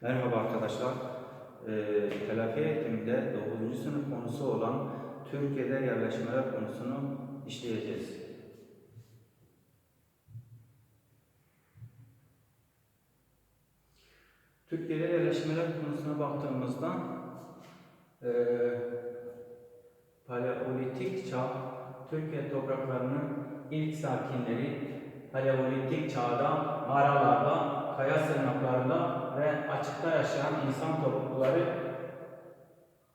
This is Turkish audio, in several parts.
Merhaba arkadaşlar. Ee, telafi eğitiminde 9. sınıf konusu olan Türkiye'de yerleşmeler konusunu işleyeceğiz. Türkiye'de yerleşmeler konusuna baktığımızda eee Paleolitik çağ Türkiye topraklarının ilk sakinleri Paleolitik çağda mağaralarda, kaya sığınaklarında ve açıkta yaşayan insan toplulukları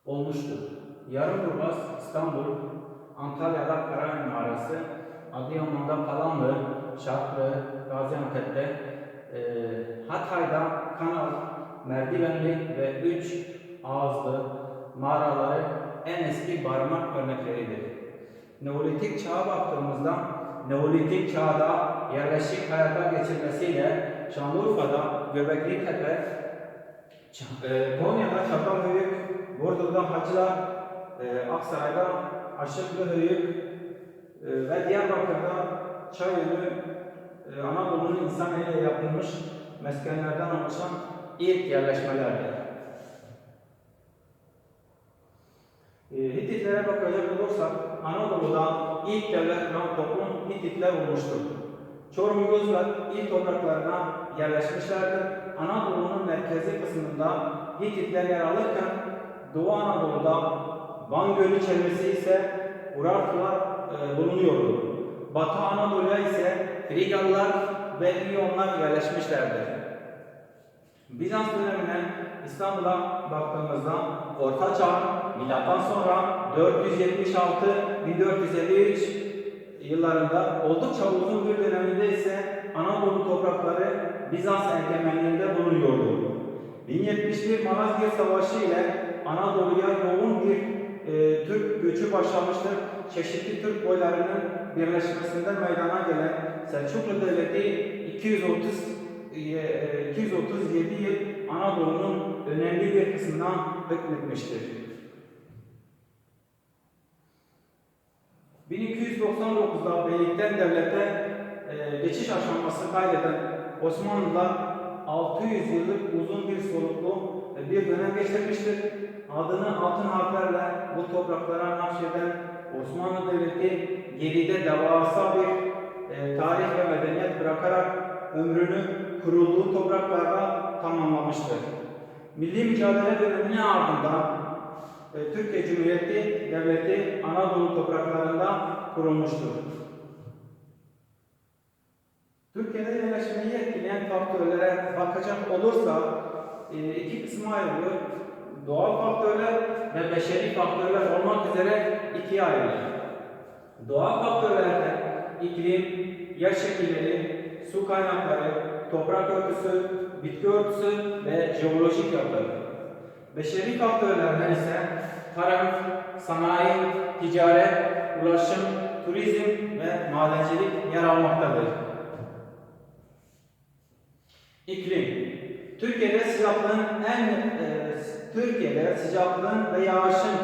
olmuştur. Yarımburgaz, İstanbul, Antalya'da Karahan Mağarası, Adıyaman'da Palanlı, Şarklı, Gaziantep'te, eee Hatay'da Kanal, Merdivenli ve Üç Ağızlı mağaraları en eski barınak örnekleridir. Neolitik çağa baktığımızda Neolitik çağda yerleşik hayata geçirmesiyle Şanlıurfa'da Göbekli Tepe, Ç- e, Konya'da Çatalhöyük, Burdur'da Hacılar, e, Aksaray'da Aşıklıhöyük e, ve Diyarbakır'da Çayönü e, Anadolu'nun insan eliyle yapılmış meskenlerden oluşan ilk yerleşmelerdir. E, Hititlere bakacak olursak Anadolu'da ilk devlet kuran toplum Hititler olmuştur. Çorum Yozgat ilk topraklarına yerleşmişlerdir. Anadolu'nun merkezi kısmında Hititler yer alırken Doğu Anadolu'da Van Gölü çevresi ise Urartular e, bulunuyordu. Batı Anadolu'ya ise Frigalılar ve İyonlar yerleşmişlerdir. Bizans dönemine İstanbul'a baktığımızda Orta Çağ, milattan sonra 476-1453 yıllarında oldukça uzun bir döneminde ise Anadolu toprakları Bizans egemenliğinde bulunuyordu. 1071 Malazgirt Savaşı ile Anadolu'ya yoğun bir e, Türk göçü başlamıştır. Çeşitli Türk boylarının birleşmesinden meydana gelen Selçuklu Devleti 230 e, 237 yıl Anadolu'nun önemli bir kısmından hükmetmiştir. 1299'da beylikten devlete e, geçiş aşaması kaydeden Osmanlılar 600 yıllık uzun bir soluklu e, bir dönem geçirmiştir. Adını altın harflerle bu topraklara nakşeden Osmanlı Devleti geride devasa bir e, tarih ve medeniyet bırakarak ömrünü kurulduğu topraklarda tamamlamıştır. Milli mücadele döneminin ardından Türkiye Cumhuriyeti Devleti Anadolu topraklarında kurulmuştur. Türkiye'de yerleşmeyi etkileyen faktörlere bakacak olursa e, iki kısma ayrılıyor. Doğal faktörler ve beşeri faktörler olmak üzere ikiye ayrılıyor. Doğal faktörlerde iklim, yer şekilleri, su kaynakları, toprak örtüsü, bitki örtüsü ve jeolojik yapı. Beşeri faktörlerden ise tarım, sanayi, ticaret, ulaşım, turizm ve madencilik yer almaktadır. İklim. Türkiye'de sıcaklığın en e, Türkiye'de sıcaklığın ve yağışın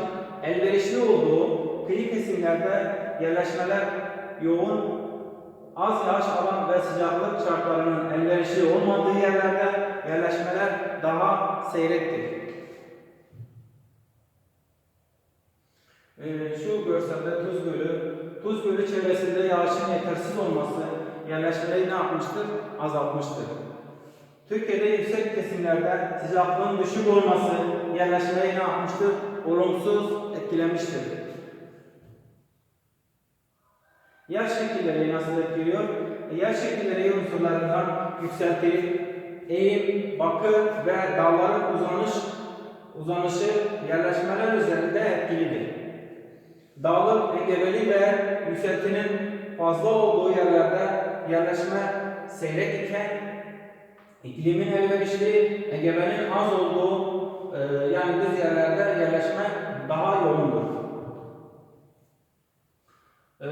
elverişli olduğu kıyı kesimlerde yerleşmeler yoğun, az yağış alan ve sıcaklık şartlarının elverişli olmadığı yerlerde yerleşmeler daha seyrektir. Ee, şu görselde Tuz Gölü, Tuz Gölü çevresinde yağışın yetersiz olması yerleşmeleri ne yapmıştır? Azaltmıştır. Türkiye'de yüksek kesimlerde sıcaklığın düşük olması yerleşmeyi ne yapmıştır? Olumsuz etkilemiştir. Yer şekilleri nasıl etkiliyor? E, Yer şekilleri unsurlarından yükselti, eğim, bakı ve dağların uzanış uzanışı yerleşmeler üzerinde etkilidir. Dağlık, engebeli ve yükseltinin fazla olduğu yerlerde yerleşme seyrek iken iklimin elverişli, egemenin az olduğu e, yani düz yerlerde yerleşme daha yoğundur. E,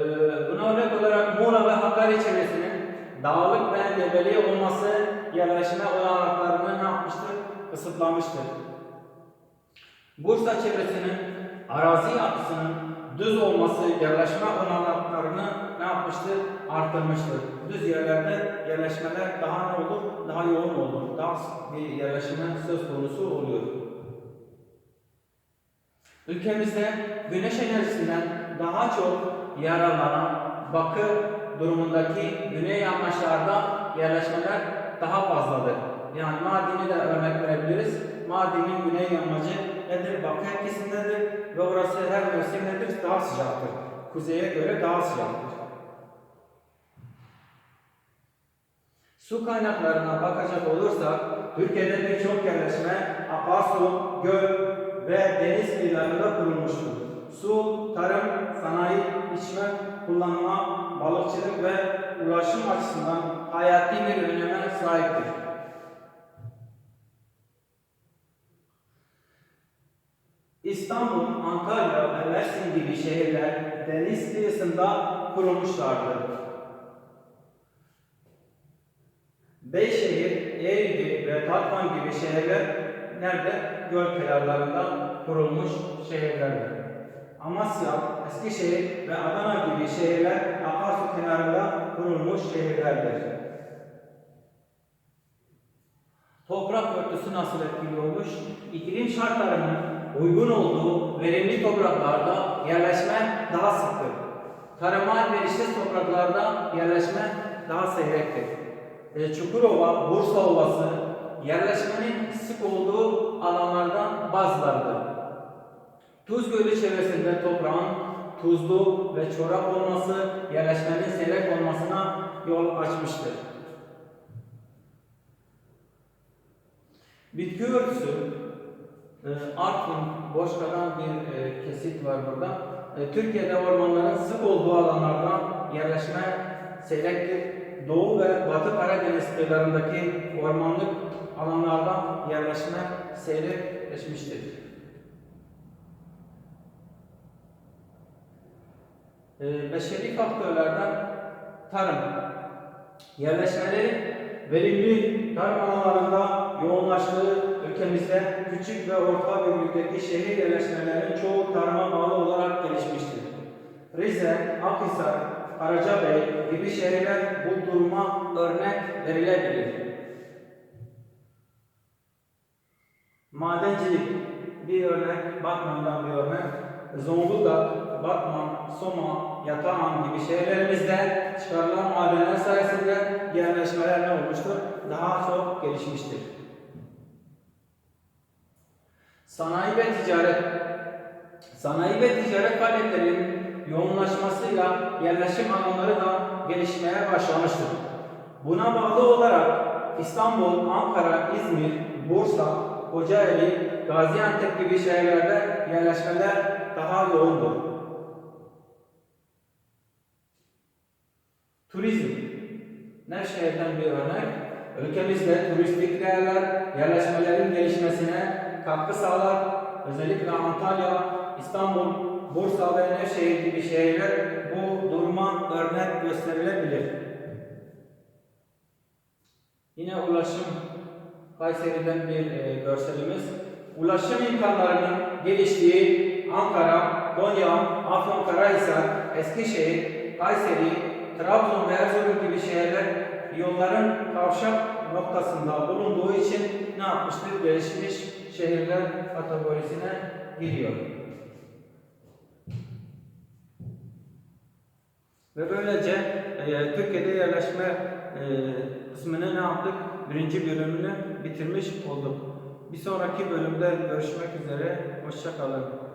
buna örnek olarak Muğla ve Hakkari çevresinin dağlık ve engebeli olması yerleşme olanaklarını ne yapmıştır? Kısıtlamıştır. Bursa çevresinin arazi olması yerleşme olanaklarını ne yapmıştır? Arttırmıştır. Düz yerlerde yerleşmeler daha ne olur? Daha yoğun olur. Daha bir yerleşme söz konusu oluyor. Ülkemizde güneş enerjisinden daha çok yararlanan bakı durumundaki güney yamaçlarda yerleşmeler daha fazladır. Yani Mardin'i de örnek verebiliriz. Mardin'in güney yamacı nedir? Bakı etkisindedir ve orası her mevsim nedir? Daha sıcaktır. Kuzeye göre daha sıcaktır. Su kaynaklarına bakacak olursak, Türkiye'de birçok yerleşme akarsu, göl ve deniz kıyılarında kurulmuştur. Su, tarım, sanayi, içme, kullanma, balıkçılık ve ulaşım açısından hayati bir öneme sahiptir. İstanbul, Antalya ve Mersin gibi şehirler deniz kıyısında kurulmuşlardır. Beyşehir, Eğri ve Tatvan gibi şehirler nerede? Göl kenarlarında kurulmuş şehirlerdir. Amasya, Eskişehir ve Adana gibi şehirler akarsu kenarında kurulmuş şehirlerdir. Toprak örtüsü nasıl etkili olmuş? İklim şartlarının uygun olduğu verimli topraklarda yerleşme daha sıktır. Tarıma elverişsiz topraklarda yerleşme daha seyrektir. E, Çukurova, Bursa Ovası yerleşmenin sık olduğu alanlardan bazılarıdır. Tuz Gölü çevresinde toprağın tuzlu ve çorak olması yerleşmenin seyrek olmasına yol açmıştır. Bitki örtüsü Artvin Boşka'dan bir e, kesit var burada. E, Türkiye'de ormanların sık olduğu alanlardan yerleşme seyrektir. Doğu ve Batı Karadeniz kıyılarındaki ormanlık alanlardan yerleşme seyrekleşmiştir. E, beşeri faktörlerden tarım. Yerleşmelerin verimli tarım alanlarında yoğunlaştığı ülkemizde küçük ve orta büyüklükteki şehir yerleşmelerinin çoğu tarıma bağlı olarak gelişmiştir. Rize, Akhisar, Karacabey gibi şehirler bu duruma örnek verilebilir. Madencilik bir örnek, Batman'dan bir örnek. Zonguldak, Batman, Soma, Yatağan gibi şehirlerimizde çıkarılan madenler sayesinde yerleşmeler ne olmuştur? Daha çok gelişmiştir. Sanayi ve ticaret Sanayi ve ticaret faaliyetlerinin yoğunlaşmasıyla yerleşim alanları da gelişmeye başlamıştır. Buna bağlı olarak İstanbul, Ankara, İzmir, Bursa, Kocaeli, Gaziantep gibi şehirlerde yerleşmeler daha yoğundur. Turizm Nevşehir'den bir örnek. Ülkemizde turistik katkı sağlar. Özellikle Antalya, İstanbul, Bursa ve Nevşehir gibi şehirler bu duruma örnek gösterilebilir. Yine ulaşım Kayseri'den bir e, görselimiz. Ulaşım imkanlarının geliştiği Ankara, Konya, Afyonkarahisar, Eskişehir, Kayseri, Trabzon ve Erzurum gibi şehirler yolların kavşak noktasında bulunduğu için ne yapmıştır? Gelişmiş şehirler kategorisine giriyor. Ve böylece e, Türkiye'de yerleşme e, kısmını ne yaptık? Birinci bölümünü bitirmiş olduk. Bir sonraki bölümde görüşmek üzere. Hoşçakalın.